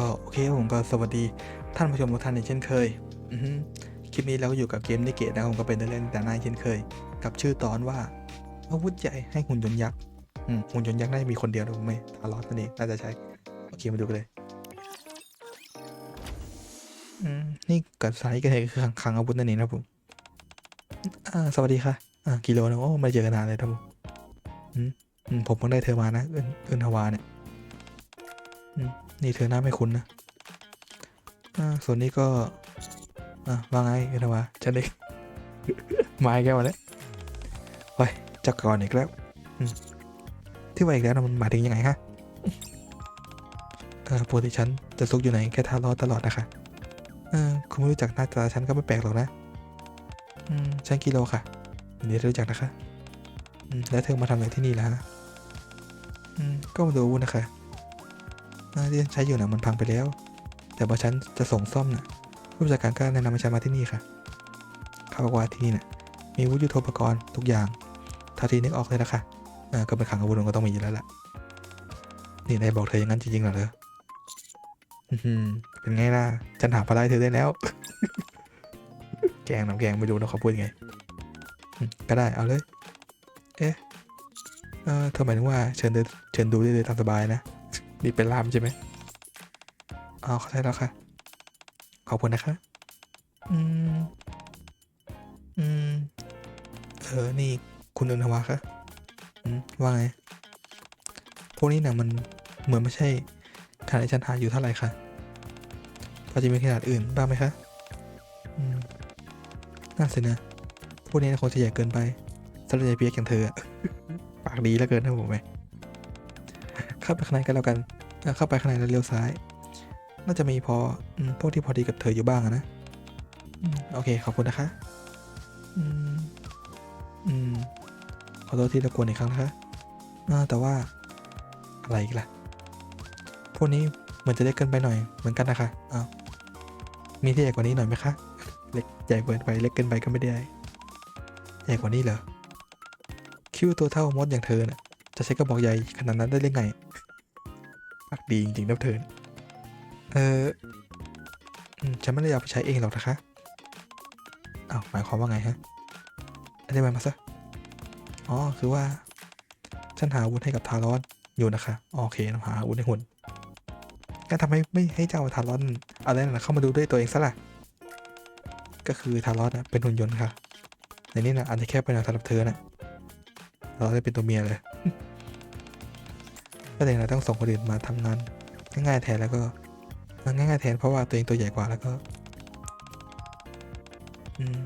ก็โอเคผมก็สวัสดีท่านผู้ชมทุกท่านอีกเช่นเคยคลิปนี้เราก็อยู่กับเกมนิเกตนะผมก็เป็นเล่นแต่หน้าเช่นเคย กับชื่อตอนว่าอาวุธใหญ่ให้หุ่นยนต์ยักษ์หุ่นยนต์ยักษ์น่าจะมีคนเดียวนะผมไม่ทารอสนั่นเองน่าจะใช่โอเคมาดูกันเลยนี่กับสายกันเลยคือคังอาวุธนั่นเองนะผมสวัสดีค่ะกิโลนะโอ้ไม่เจอกันนานเลยครับผมผมเพิ่งได้เธอมานะเอินเอินทวาเนี่ย นี่เธอหน้าไม่คุ้นนะส่วนนี้ก็อ่าว่าไงเอินวาฉันเด็กมาแก้วมาแล้วไปจักก่อนอีกแล้วที่ว่าอีกแล้วมันหมายถึงยังไงฮะเออปกติฉันจะซุกอยู่ไหนแค่ท่ารอตลอดนะคะคุณไม่รู้จักหน้าตาฉันก็ไม่แปลกหรอกนะฉันกิโลค่ะยินดีที่รู้จักนะคะแล้วเธอมาทำอะไรที่นี่ล่ะฮะก็มาดูนะคะอ่า ที่ฉันใช้อยู่น่ะมันพังไปแล้ว แต่พอฉันจะส่งซ่อมน่ะผู้จัดการก็แนะนำให้ฉันมาที่นี่ค่ะเขาบอกว่าที่นี่น่ะมีวุธยุทโธปกรณ์ทุกอย่างเท่าที่นึกออกเลยนะคะอ่าก็เป็นขังอาวุธมันก็ต้องมีอยู่แล้วล่ะ นี่นายบอกเธออย่างนั้นจริงๆเหรอเหรอเป็นไงล่ะ ฉันหาปลาไหลเธอได้แล้ว แกงน้ำแกงไม่รู้นะเขาพูดยังไง ก็ได้เอาเลย เอ๊ะเออเธอหมายถึงว่าเชิญเดินเชิญดูได้เลยตามสบายนะ นี่เป็นลามใช่ไหมอ๋อเข้าใจแล้วค่ะ ขอบคุณนะคะ อืม อืม เออ นี่คุณอนุวาคะอืมว่าไง พวกนี้เนี่ยมันเหมือนไม่ใช่ขนาดที่ฉันหาอยู่เท่าไหร่ค่ะพอจะมีขนาดอื่นบ้างไหมคะอืมน่าสินะ พวกนี้คงจะใหญ่เกินไปสำหรับยายเปียกอย่างเธออะปากดีเหลือเกินนะผมไหม เข้าไปข้างในกันแล้วกันเข้าไปข้างในแล้วเลี้ยวซ้าย น่าจะมีพอพวกที่พอดีกับเธออยู่บ้างนะโอเคขอบคุณนะคะอืมอืมขอโทษที่รบกวนอีกครั้งนะคะแต่ว่าอะไรอีกล่ะ พวกนี้เหมือนจะเล็กเกินไปหน่อยเหมือนกันนะคะอ้าวมีที่ใหญ่กว่านี้หน่อยไหมคะ เล็กใหญ่เกินไปเล็กเกินไปก็ไม่ได้ ใหญ่กว่านี้เหรอ คิ้วตัวเท่ามดอย่างเธอน่ะจะใช้กระบอกใหญ่ขนาดนั้นได้ยังไง ปากดีจริงๆนะเธอน่ะเอออืมฉันไม่ได้เอาไปใช้เองหรอกนะคะอ้าวหมายความว่าไงฮะอธิบายมาซะ อ๋อ คือว่า ฉันหาอาวุธให้กับทารอนอยู่นะคะโอเคเราหาอาวุธให้หุ่นก็ทำไมไม่ให้เจ้าทารอนอะไรน่ะเข้ามาดูด้วยตัวเองซะล่ะ ก็คือทารอนะเป็นหุ่นยนต์ค่ะ ในนี้นะอาจจะแค่เป็นสำหรับเธอนะเราได้เป็นตัวเมียเลย ก็เลยนะต้องส่งคนอื่นมาทำงานง่ายๆแทนแล้วก็ง่ายๆแทนเพราะว่าตัวเองตัวใหญ่กว่าแล้วก็อืม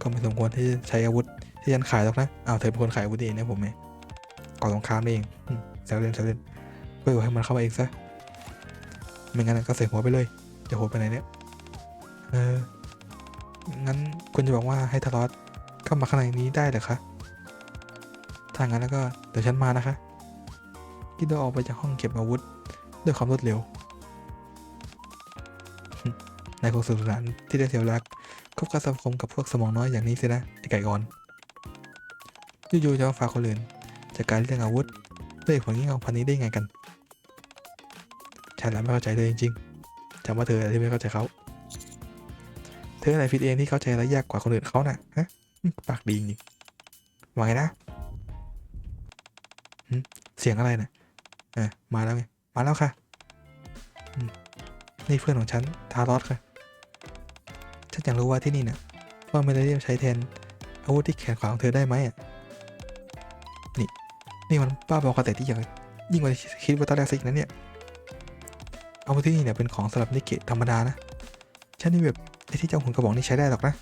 ก็ไม่สมควรที่จะใช้อาวุธที่ฉันขายหรอกนะอ้าวเธอเป็นคนขายอาวุธเองนะผมเองก่อสงครามเองแซวเล่นแซวเล่นก็อยู่ให้มันเข้ามาเองซะไม่งั้นก็เสียหัวไปเลย จะหัวไปไหนเนี่ยเอองั้นคุณจะบอกว่าให้ทารอสเข้ามาข้างในนี้ได้เหรอคะถ้างั้นแล้วก็เดี๋ยวฉันมานะคะ กิโดออกไปจากห้องเก็บอาวุธ ด้วยความรวดเร็วนายคงสนุกสนานที่ได้เสียวรักคบกับสังคมกับพวกสมองน้อยอย่างนี้สินะไอไก่กอนอยู่ๆจะมาฝากคนอื่นจากการเรื่องอาวุธด้วยผลงี้เงาพันนี้ได้ไงกันฉันแล้วไม่เข้าใจเลยจริงๆจำว่าเธอที่ไม่เข้าใจเขาเธออะไรผิดเองที่เข้าใจและยากกว่าคนอื่นเขาน่ะฮะปากดีจริงว่าไงนะเสียงอะไรนะ่ะ ออมาแล้วไงมาแล้วค่ะนี่เพื่อนของฉันทารอสค่ะฉันอยากรู้ว่าที่นี่เนี่ยว่าไม่ได้ใช้แทนอาวุธที่แขนขวาของเธอได้ไหมอะนี่นี่มันป้าบอกแต่ที่อย่างยิ่งกว่าคิดว่าตอนแรกสินะเนี่ยอาวุธที่นี่เนี่ยเป็นของสำหรับนิเกะธรรมดานะฉันนี่แบบไอ้ที่เจ้าหุ่นกระบอกนี่ใช้ได้หรอกนะ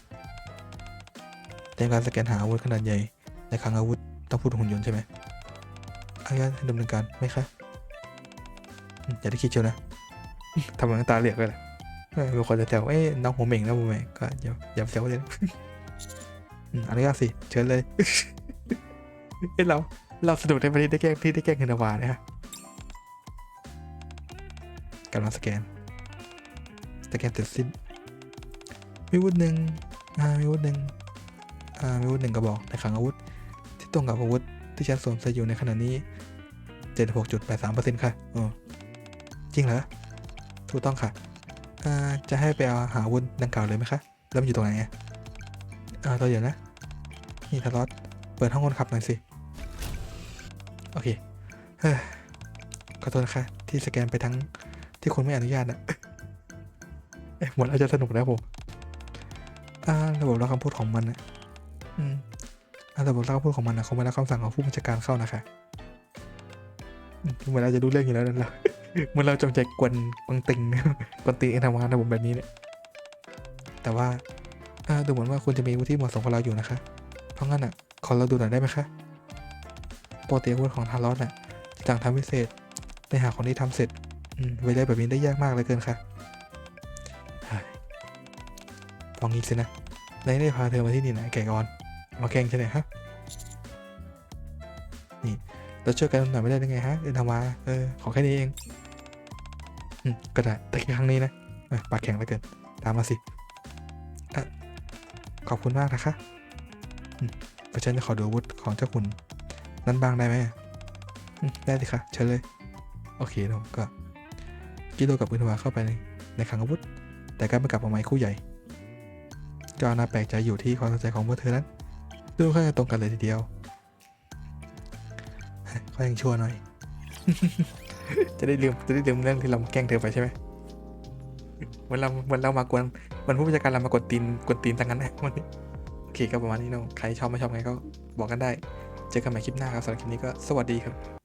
เตรียมการสแกนหาอาวุธขนาดใหญ่ในคลังอาวุธต้องพูดหุ่นยนต์ใช่ไหมอายาดำเนินการไหมคะ อย่าได้คิดเชียวนะทำเหมือนตาเหลือกเลยแหละเออบางคนจะแซวเอ้ยน้องหัวเหม่งนะหัวเหม่งก็อย่าอย่าแซวเลยอืมอนุญาตสิเชิญเลยเอ้ยเราเราสนุกในประเด็นได้แก้งที่ได้แก้งเงินวานะฮะกำลังสแกนสแกนเสร็จสิ้นมีอาวุธหนึ่งอ่ามีอาวุธหนึ่งอ่ามีอาวุธหนึ่งกระบอกในคลังอาวุธ ที่ตรงกับอาวุธที่ฉันสวมใส่อยู่ในขณะนี้76.83%ค่ะอ๋อ จริงเหรอถูกต้องค่ะจะให้ไปเอาหาวุธดังกล่าวเลยไหมคะแล้วมันอยู่ตรงไหนอะอ่าเดี๋ยวนะนี่ทารอสเปิดห้องคนขับหน่อยสิ โอเคเฮ้ยขอโทษนะคะที่สแกนไปทั้งที่คุณไม่อนุญาตอะเอ๊ะหมดแล้วจะสนุกแล้วผมอ่าระบบรับคำพูดของมันนะอืมอ่าระบบรับคำพูดของมันนะคงไม่รับคำสั่งของผู้บัญชาการเข้านะคะมเหมือนเราจะรู้เรื่องอยู่แล้วนั่นแหละ เหมือนเราจงใจกวนกวนติงกวนติงเองทำงานระบบแบบนี้เนี่ย แต่ว่าดูเหมือนว่าคุณจะมีวุฒิเหมาะสมกับเราอยู่นะคะ เพราะงั้นอะ ขอเราดูหน่อยได้ไหมคะปกติอาวุธของทารอสน่ะจังทำพิเศษในหาของที่ทำเสร็จอืมเวลาแบบนี้ได้ยากมากเลยเกินค่ะเฮ้ยลองงี้สินะนายได้พาเธอมาที่นี่นะแก่กอน มาแกล้งใช่ไหมฮะ นี่เราช่วยกันหน่อยไม่ได้ยังไงฮะเอ็นทามาเออ ขอแค่นี้เอง ก็ได้แต่ครั้งนี้นะปากแข็งเหลือเกิน ตามมาสิอขอบคุณมากนะคะอืมเดี๋ยวฉันจะขอดูวุธของเจ้าคุณนั้นบ้างได้ไหมได้สิคะเชิญเลย โอเคนะก็กิโลกับอุนทวาเข้าไปในในคลังอาวุธ แต่ก็ไม่กลับมาใหม่คู่ใหญ่ก็น่าแปลกใจอยู่ที่ความสนใจของพวกเธอนั้น ดูค่อนข้างตรงกันเลยทีเดียว ก็ยังชั่วหน่อย จะได้ลืมจะได้ลืมเรื่องที่เราแกล้งเธอไปใช่ไหมเหมันเราเหมันเรามากวนเหมันผู้จัดการเรามากดตีนกดตีนทั้งนั้นนะวันนี้โอเคก็ประมาณนี้เนาะใครชอบไม่ชอบไงก็บอกกันได้ เจอกันใหม่คลิปหน้าครับสำหรับคลิปนี้ก็สวัสดีครับ